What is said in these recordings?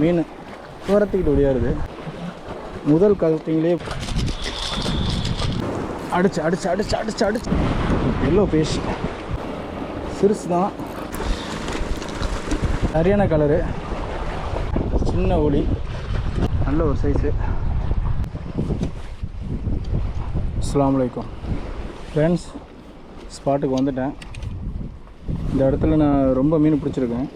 மீன் துரத்திக்கிட்டு ஒடியாருது. முதல் கலத்திங்களே அடிச்சு அடிச்சு அடிச்சு அடிச்சு அடிச்சு. எல்லோ பேஷ் சிறுசு தான். சரியான கலரு சின்ன ஒளி. நல்ல ஒரு சைஸு அஸ்ஸலாமு ஃப்ரெண்ட்ஸ் ஸ்பாட்டுக்கு வந்துட்டேன். இந்த இடத்துல நான் ரொம்ப மீன் பிடிச்சிருக்கேன்.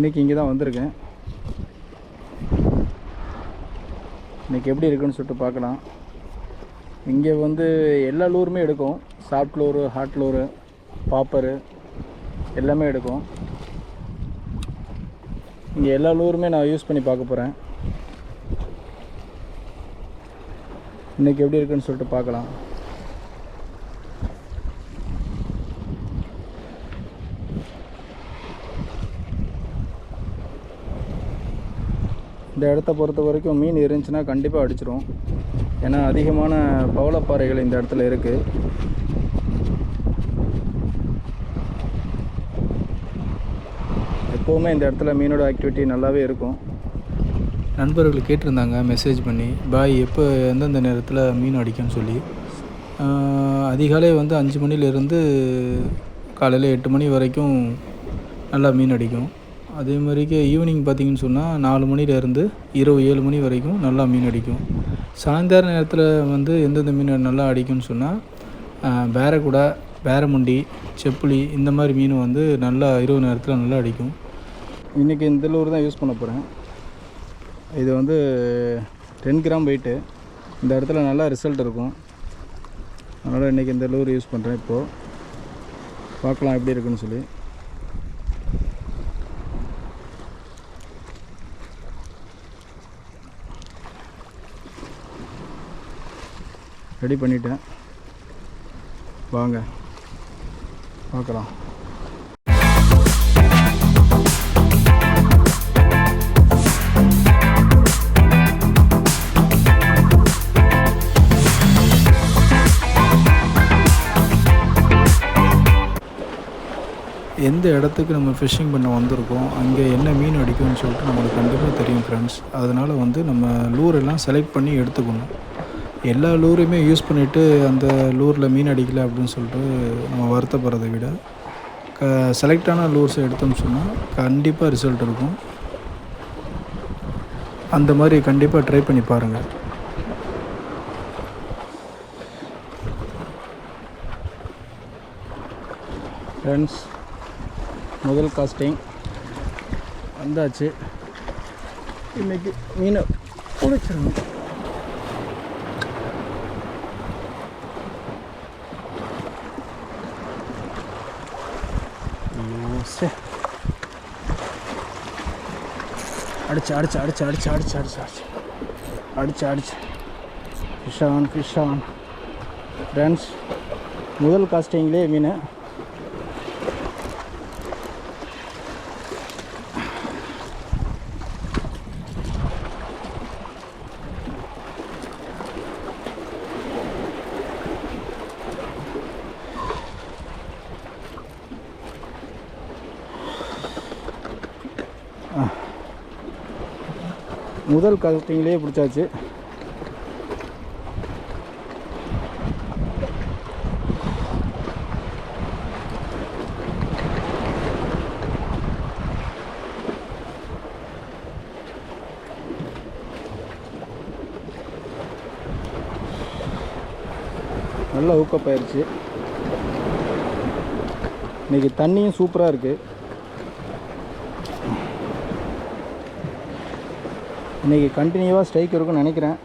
இன்றைக்கி இங்கே தான் வந்திருக்கேன். இன்றைக்கி எப்படி இருக்குன்னு சொல்லிட்டு பார்க்கலாம். இங்கே வந்து எல்லா லூருமே எடுக்கும். Soft lure hot lure popper எல்லாமே எடுக்கும். இங்கே எல்லா லூருமே நான் யூஸ் பண்ணி பார்க்க போகிறேன் இன்றைக்கி எப்படி இருக்குன்னு சொல்லிட்டு பார்க்கலாம். இந்த இடத்த பொறுத்த வரைக்கும் மீன் இருந்துச்சுன்னா கண்டிப்பாக அடிச்சிரும் ஏன்னா அதிகமான பவளப்பாறைகள் இந்த இடத்துல இருக்குது எப்போவுமே இந்த இடத்துல மீனோட ஆக்டிவிட்டி நல்லாவே இருக்கும். நண்பர்கள் கேட்டிருந்தாங்க மெசேஜ் பண்ணி பாய் எப்போ எந்தெந்த நேரத்தில் மீன் அடிக்கும்னு சொல்லி? அதிகாலை வந்து அஞ்சு மணிலேருந்து காலையில் எட்டு மணி வரைக்கும் நல்லா மீன் அடிக்கும். அதே மாதிரிக்கு ஈவினிங் பார்த்தீங்கன்னு சொன்னால் நாலு மணிலேருந்து இரவு ஏழு மணி வரைக்கும் நல்லா மீன் அடிக்கும். சாயந்தர நேரத்தில் வந்து எந்தெந்த மீன் நல்லா அடிக்கும்னு சொன்னால் பேரக்குடா பேரமுண்டி செப்புளி இந்த மாதிரி மீன் வந்து நல்லா இரவு நேரத்தில் நல்லா அடிக்கும். இன்றைக்கி இந்த லூர் தான் யூஸ் பண்ண போகிறேன் இது வந்து டென் கிராம் வெயிட்டு இந்த இடத்துல நல்லா ரிசல்ட் இருக்கும். அதனால் இன்றைக்கி இந்த லூர் யூஸ் பண்ணுறேன் இப்போது பார்க்கலாம் எப்படி இருக்குன்னு சொல்லி. ரெடி பண்ணிட்டேன். வாங்க. பார்க்கலாம். எந்த இடத்துக்கு நம்ம ஃபிஷ்ஷிங் பண்ண வந்திருக்கோம் அங்கே என்ன மீன் அடிக்கும்னு சொல்லிட்டு நம்மளுக்கு கண்டிப்பாக தெரியும் ஃப்ரெண்ட்ஸ் அதனால் வந்து நம்ம லூரெல்லாம் செலக்ட் பண்ணி எடுத்துக்கணும். எல்லா லூரையுமே யூஸ் பண்ணிவிட்டு அந்த லூரில் மீன் அடிக்கல அப்படின்னு சொல்லிட்டு நம்ம வருத்தப்படுறதை விட க செலக்டான லூர்ஸை எடுத்தோம்னு சொன்னால் கண்டிப்பாக ரிசல்ட் இருக்கும். அந்த மாதிரி கண்டிப்பாக ட்ரை பண்ணி பாருங்கள் ஃப்ரெண்ட்ஸ் முதல் காஸ்டிங் வந்தாச்சு. இன்னைக்கு மீனை பிடிச்சிருங்க அடிச்சு அடிச்சு அடிச்சு அடிச்சு அடிச்சு அடிச்சு அடிச்சு. அடிச்சு அடிச்சு. Fish on fish on friends முதல் காஸ்டிங்லேயே மீன். முதல் கட்டிங்லேயே பிடிச்சாச்சு. நல்லா ஊக்கப் ஆயிடுச்சு இன்னைக்கு தண்ணியும் சூப்பராக இருக்குது இன்றைக்கி கண்டினியூவாக ஸ்ட்ரைக் இருக்கும்னு நினைக்கிறேன்.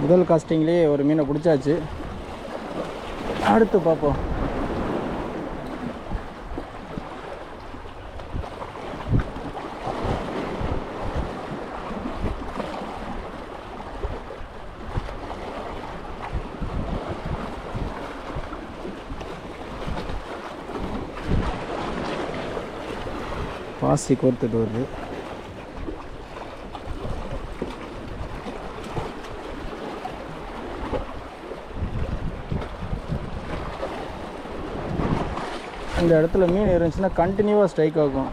முதல் காஸ்டிங்லேயே ஒரு மீனை பிடிச்சாச்சு. அடுத்து பார்ப்போம். பாசி கோர்த்துட்டு வருது இந்த இடத்துல மீன் இருந்துச்சுன்னா கண்டினியூவாக ஸ்ட்ரைக் ஆகும்.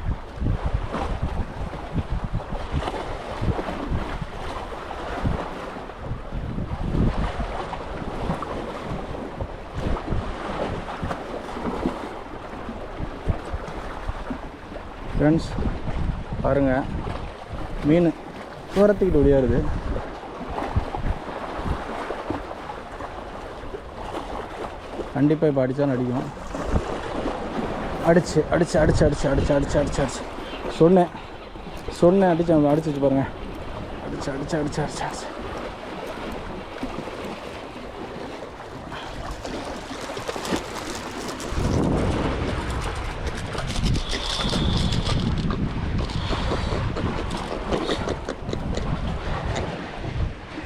ஃப்ரெண்ட்ஸ் பாருங்கள் மீன் துரத்திக்கிட்டு ஒடியாருது கண்டிப்பாக இப்போ அடித்தாலும் அடிக்கும் அடிச்சு அடிச்சு அடிச்சு அடிச்சு அடிச்சு அடிச்சு அடிச்சு அடிச்சு சொன்னேன் சொன்னேன் அடிச்சு அடிச்சு வச்சு பாருங்கள் அடிச்சு அடிச்சு அடிச்சு அடிச்சு அடிச்சு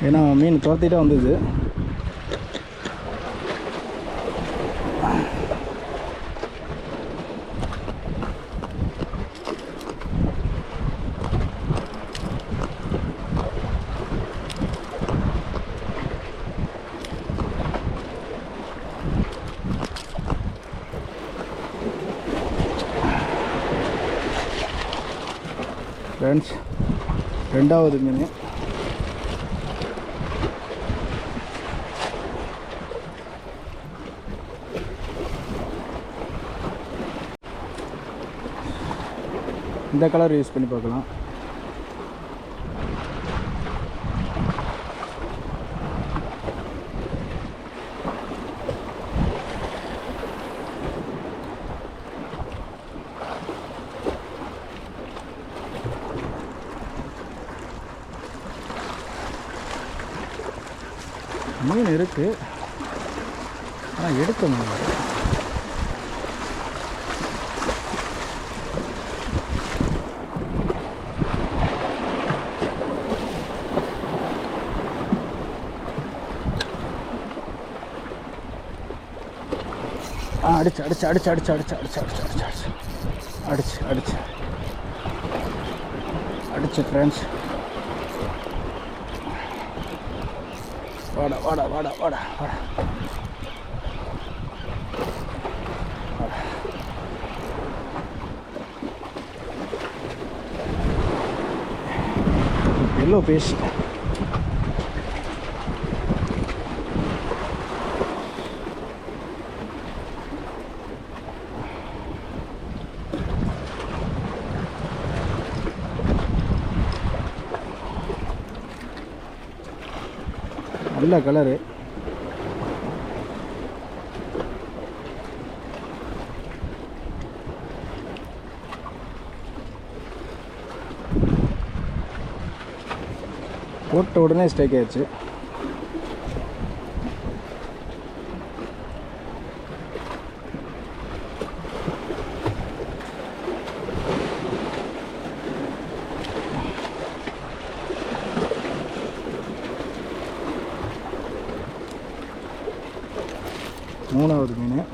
ஏன்னா மீன் துரத்திட்டே வந்தது. ஃப்ரெண்ட்ஸ் ரெண்டாவது மீன். இந்த கலர் யூஸ் பண்ணி பார்க்கலாம். மீன் இருக்கு. ஆனால் எடுக்க முடியல அடிச்சு அடிச்சு அடிச்சு அடிச்சு அடிச்சு அடிச்சு அடிச்சு அடிச்சு அடிச்சு. அடிச்சு அடிச்சு. அடிச்சு ஃப்ரெண்ட்ஸ் வாடா வாடா வாடா வாடா வாடா. எல்லோ பேசிட்டேன் நல்ல கலரு போட்ட உடனே ஸ்ட்ரைக் ஆயிடுச்சு மூணாவது மீன்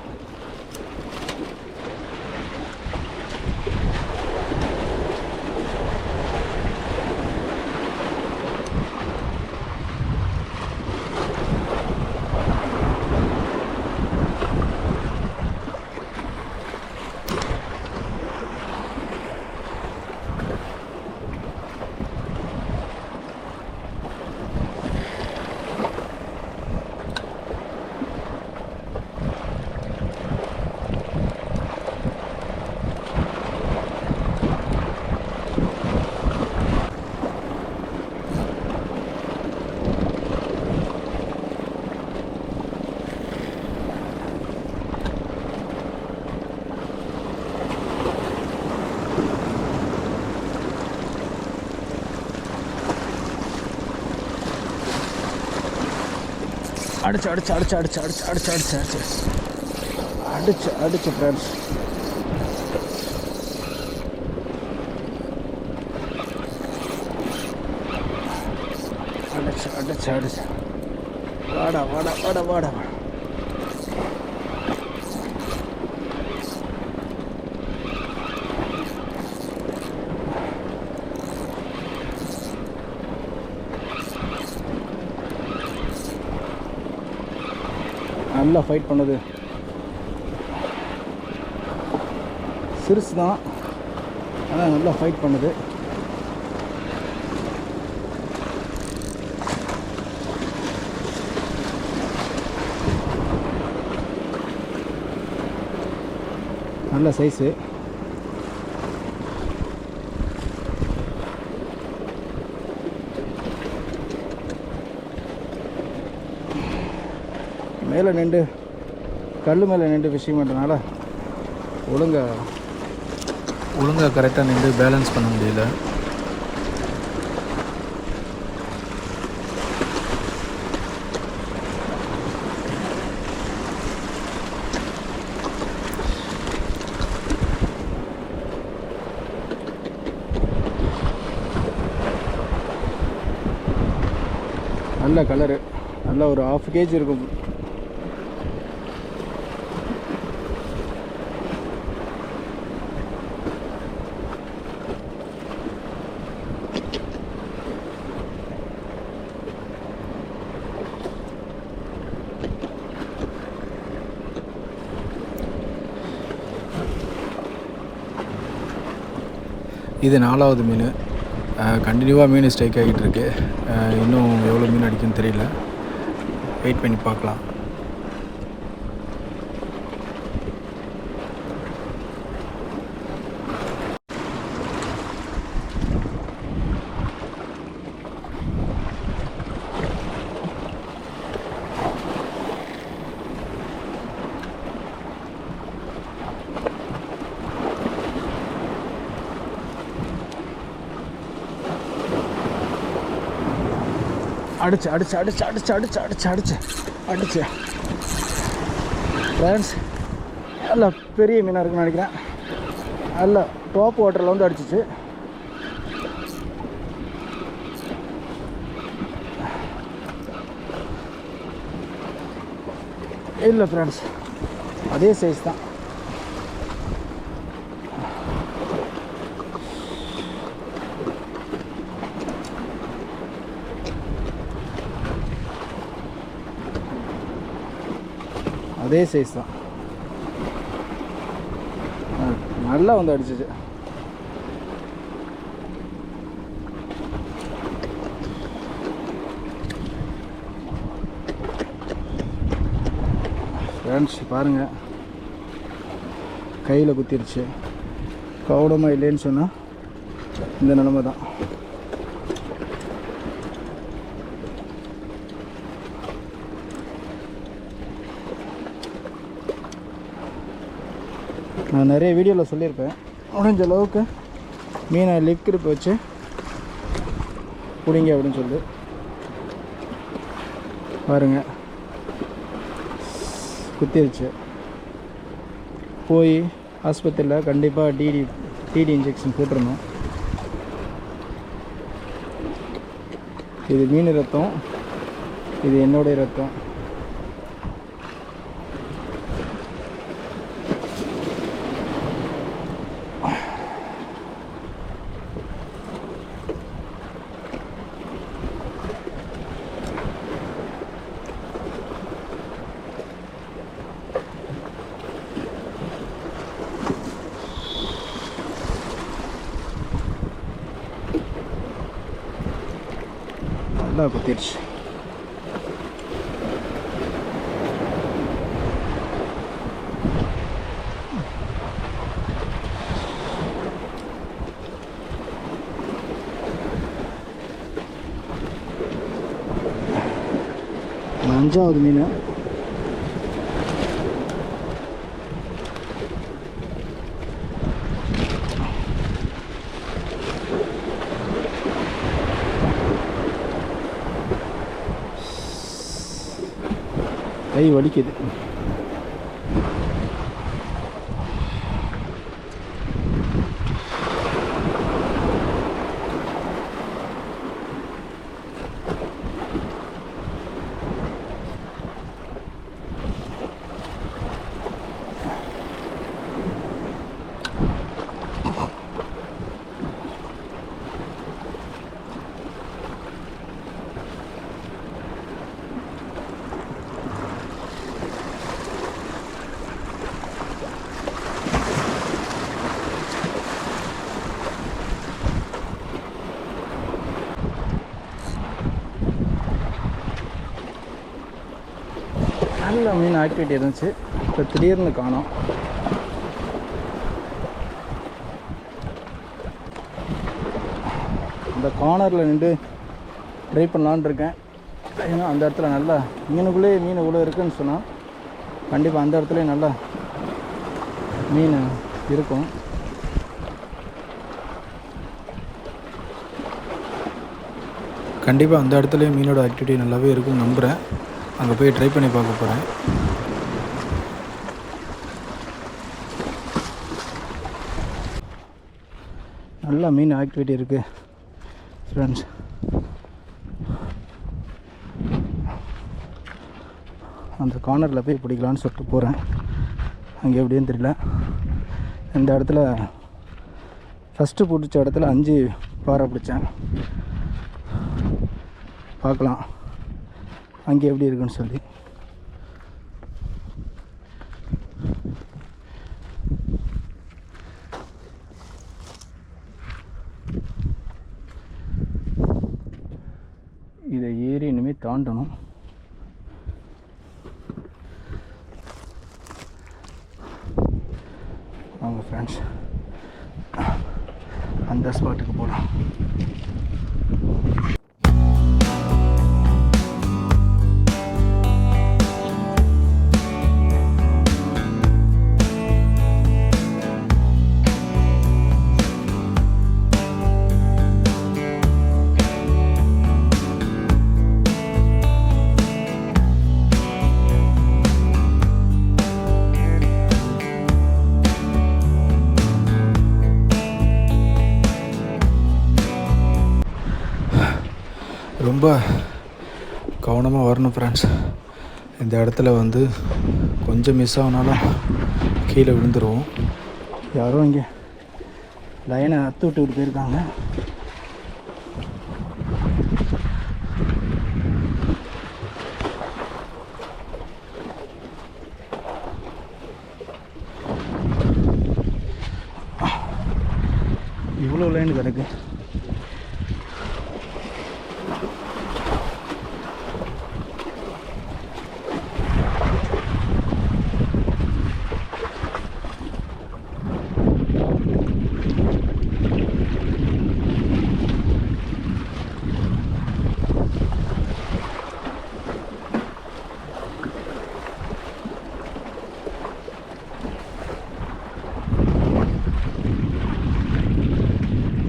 அடிச்சு அடிச்சு அடிச்சு அடிச்சு அடிச்சு அடிச்சு அடிச்சு அடிச்சு. அடிச்சு அடிச்சு ஃப்ரெண்ட்ஸ் அடிச்சு அடிச்சு அடிச்சு. வாடா வாடா வாடா வாடா வாடா. நல்லா ஃபைட் பண்ணுது. சிறுசு தான். ஆனால் நல்லா ஃபைட் பண்ணுது. நல்ல சைஸு மேலே நின்று கல் மேலே நின்று ஃபிஷிங் பண்ணுறதுனால ஒழுங்கா ஒழுங்காக கரெக்டாக நின்று பேலன்ஸ் பண்ண முடியல. நல்ல கலரு நல்ல ஒரு ஆஃப் கேஜி இருக்கும். இது நாலாவது மீன். கண்டினியூவாக மீன் ஸ்ட்ரைக் ஆகிட்டு இருக்கு. இன்னும் எவ்வளோ மீன் அடிக்குன்னு தெரியல. வெயிட் பண்ணி பார்க்கலாம். அடிச்சு அடிச்சு அடிச்சு அடிச்சு அடிச்சு அடிச்சு அடிச்சு அடிச்சு. ஃப்ரெண்ட்ஸ் நல்ல பெரிய மீனாக இருக்குன்னு நினைக்கிறேன். நல்ல டாப் வாட்டரில் வந்து அடிச்சிச்சு. இல்லை ஃப்ரெண்ட்ஸ் அதே சைஸ் தான். அதே சைஸ் தான். நல்லா வந்து அடிச்சிச்சு. ஃப்ரெண்ட்ஸ் பாருங்கள் கையில் குத்திருச்சு. கவுடமாக இல்லைன்னு சொன்னால் இந்த நிலமை தான் நான் நிறைய வீடியோவில் சொல்லியிருப்பேன். முடிஞ்ச அளவுக்கு மீனை லிக் வச்சு பிடிங்க அப்படின்னு சொல்லி பாருங்க. குத்திருச்சு. போய் ஆஸ்பத்திரியில் கண்டிப்பாக டிடி டிடி இன்ஜெக்ஷன் போட்டுருணும் இது மீன் ரத்தம். இது என்னுடைய ரத்தம். già di mina Eyvallah kedi. நிறையா மீன் ஆக்டிவிட்டி இருந்துச்சு. இப்போ திடீர்னு காணோம். அந்த கார்னரில் நின்று ட்ரை பண்ணலான்னு இருக்கேன். ஏன்னா அந்த இடத்துல நல்லா மீனுக்குள்ளேயே மீன் இவ்வளோ இருக்குன்னு சொன்னால் கண்டிப்பாக அந்த இடத்துலையும் நல்லா மீன் இருக்கும். கண்டிப்பாக அந்த இடத்துலையும் மீனோட ஆக்டிவிட்டி நல்லாவே இருக்கும் நம்புகிறேன் அங்கே போய் ட்ரை பண்ணி பார்க்க போகிறேன் நல்லா மீன் ஆக்டிவிட்டி இருக்குது ஃப்ரெண்ட்ஸ் அந்த கார்னரில் போய் பிடிக்கலான்னு சொல்லிட்டு போகிறேன் அங்கே எப்படின்னு தெரியல. இந்த இடத்துல ஃபஸ்ட்டு பிடிச்ச இடத்துல அஞ்சு பாறை பிடிச்சேன். பார்க்கலாம். அங்கே எப்படி இருக்குன்னு சொல்லி. இதை ஏறி இனிமேல் தாண்டணும். வாங்க ஃப்ரெண்ட்ஸ் அந்த ஸ்பாட்டுக்கு போகலாம் ரொம்ப கவனமாக வரணும் ஃப்ரெண்ட்ஸ் இந்த இடத்துல வந்து கொஞ்சம் மிஸ் ஆனாலும் கீழே விழுந்துருவோம். யாரோ இங்கே லைனை அத்து விட்டு போயிருக்காங்க. இவ்வளோ லைன் கிடக்கு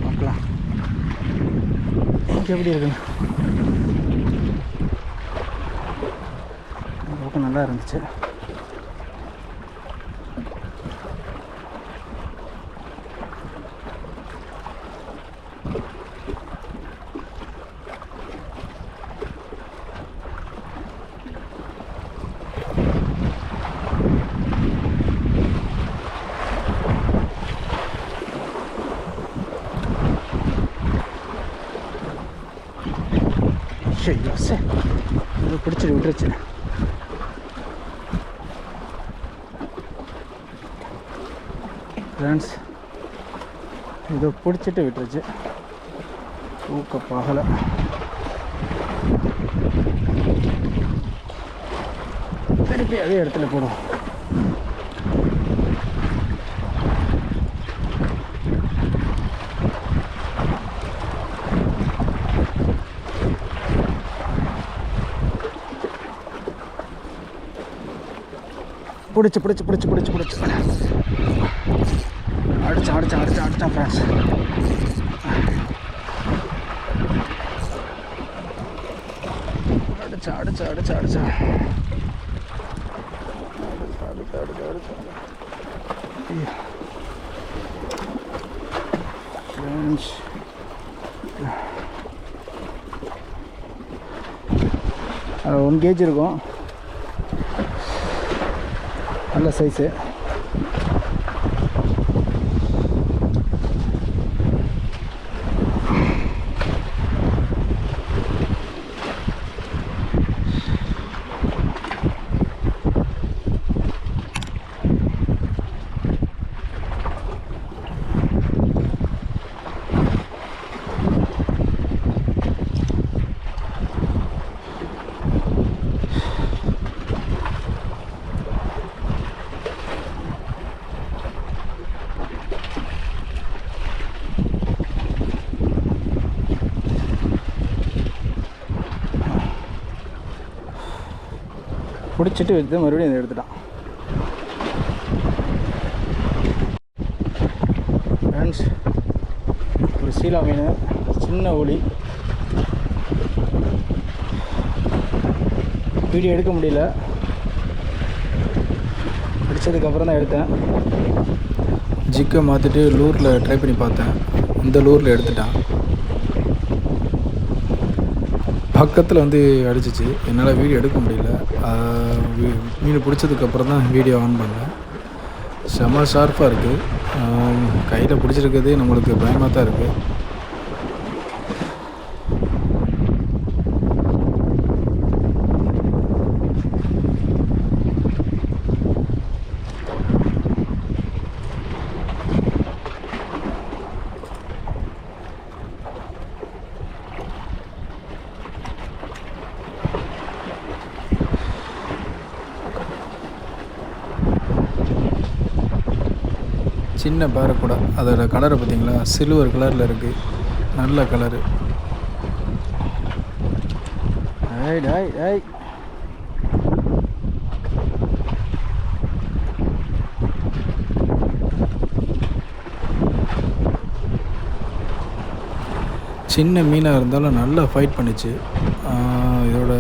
பார்க்கலாம் இங்கே எப்படி இருக்குங்க இந்த நல்லா இருந்துச்சு ஐயோ சே இது பிடிச்சிட்டு விட்டுருச்சு ஃப்ரெண்ட்ஸ் இதோ பிடிச்சிட்டு விட்டுருச்சு. தூக்கப்பாகலை திருப்பி அதே இடத்துல போடுவோம். பிடிச்சி பிடிச்சி பிடிச்சி பிடிச்சி பிடிச்சி. அடிச்சான் அடிச்சான் அடிச்சான் அடிச்சான் ஃப்ரெண்ட்ஸ் அடிச்சான் அடிச்சா அடிச்சான் அடிச்சான் அடிச்சா அடிச்சா அடிச்சா ஃப்ரெண்ட்ஸ் ஒன் கேஜி இருக்கும். நல்ல சைஸு வச்சுட்டு வச்சு மறுபடியும் இதை எடுத்துட்டான். ஃப்ரெண்ட்ஸ் ஒரு சீலா மீன் சின்ன ஒளி. வீடியோ எடுக்க முடியல. அடித்ததுக்கப்புறம் தான் எடுத்தேன். ஜிக்கை மாற்றிட்டு லூரில் ட்ரை பண்ணி பார்த்தேன். இந்த லூரில் எடுத்துட்டான். பக்கத்தில் வந்து அடிச்சிச்சு. என்னால் வீடியோ எடுக்க முடியல. வீ- மீன் பிடிச்சதுக்கப்புறம் தான் வீடியோ ஆன் பண்ணேன். செம்ம ஷார்ப்பாக இருக்குது கையில் பிடிச்சிருக்கிறதே நம்மளுக்கு பயமாக தான் இருக்குது சின்ன பேரக்கூடா அதோட கலரை பார்த்தீங்களா சில்வர் கலரில் இருக்குது நல்ல கலரு. சின்ன மீனாக இருந்தாலும் நல்லா ஃபைட் பண்ணுச்சு. இதோட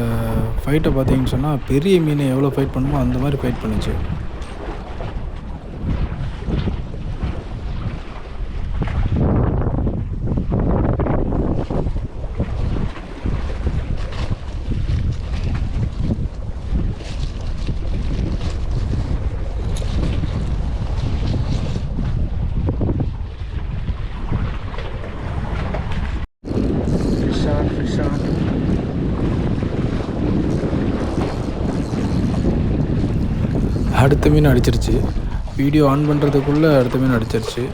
ஃபைட்டை பார்த்தீங்கன்னு சொன்னால் பெரிய மீனை எவ்வளோ ஃபைட் பண்ணுமோ அந்த மாதிரி ஃபைட் பண்ணுச்சு Fish on, fish on. அடுத்த மீன் அடிச்சிருச்சு. வீடியோ ஆன் பண்ணுறதுக்குள்ளே அடுத்த மீன் அடிச்சிருச்சு.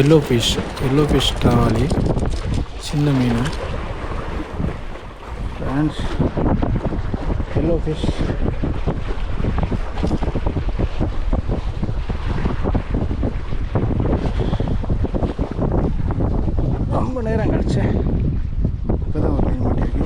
Yellow fish yellow fish trolley சின்ன மீன். ஃப்ரான்ஸ் எல்லோ ஃபிஷ் ரொம்ப நேரம் கழிச்சு இப்போ தான் ஒரு மீன் மாட்டிருக்கு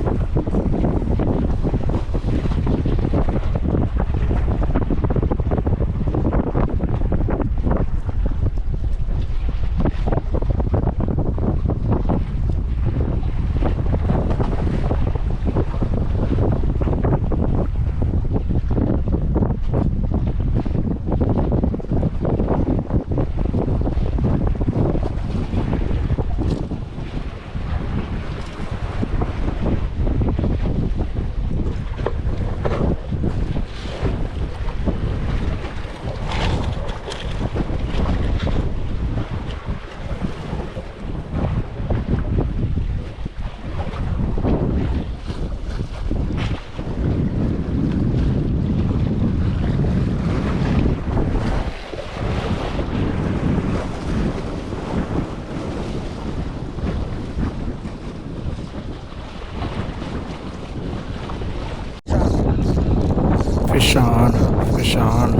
Fish on, fish on.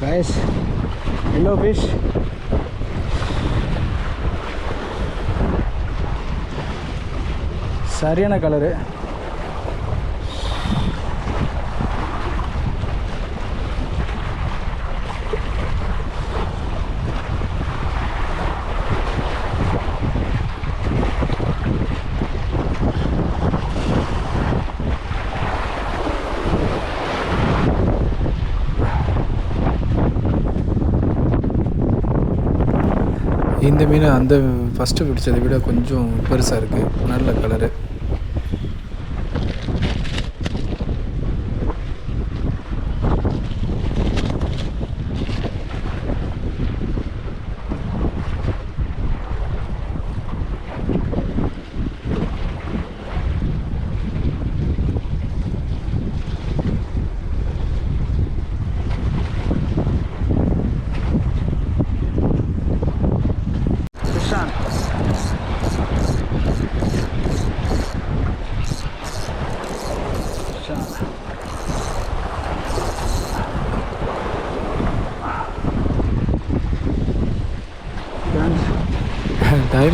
Guys, hello fish. சரியான கலரு இந்த மீன் அந்த ஃபஸ்ட்டு பிடிச்சதை விட கொஞ்சம் பெருசாக இருக்குது நல்ல கலரு Fish on.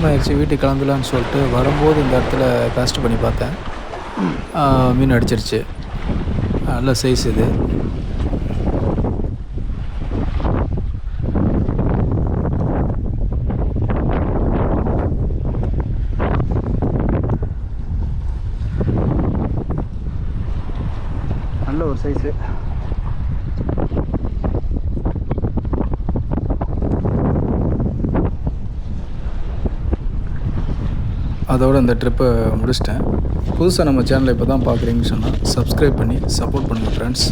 டைம் ஆயிடுச்சு வீட்டுக்கு கிளம்பலான்னு சொல்லிட்டு வரும்போது இந்த இடத்துல காஸ்ட் பண்ணி பார்த்தேன். மீன் அடிச்சிருச்சு. நல்ல சைஸ் இது. நல்ல ஒரு சைஸு அதோடு இந்த ட்ரிப்பை முடிச்சிட்டேன். புதுசாக நம்ம சேனலை இப்போ தான் பார்க்குறீங்கன்னு சொன்னால் சப்ஸ்கிரைப் பண்ணி சப்போர்ட் பண்ணுங்கள் ஃப்ரெண்ட்ஸ்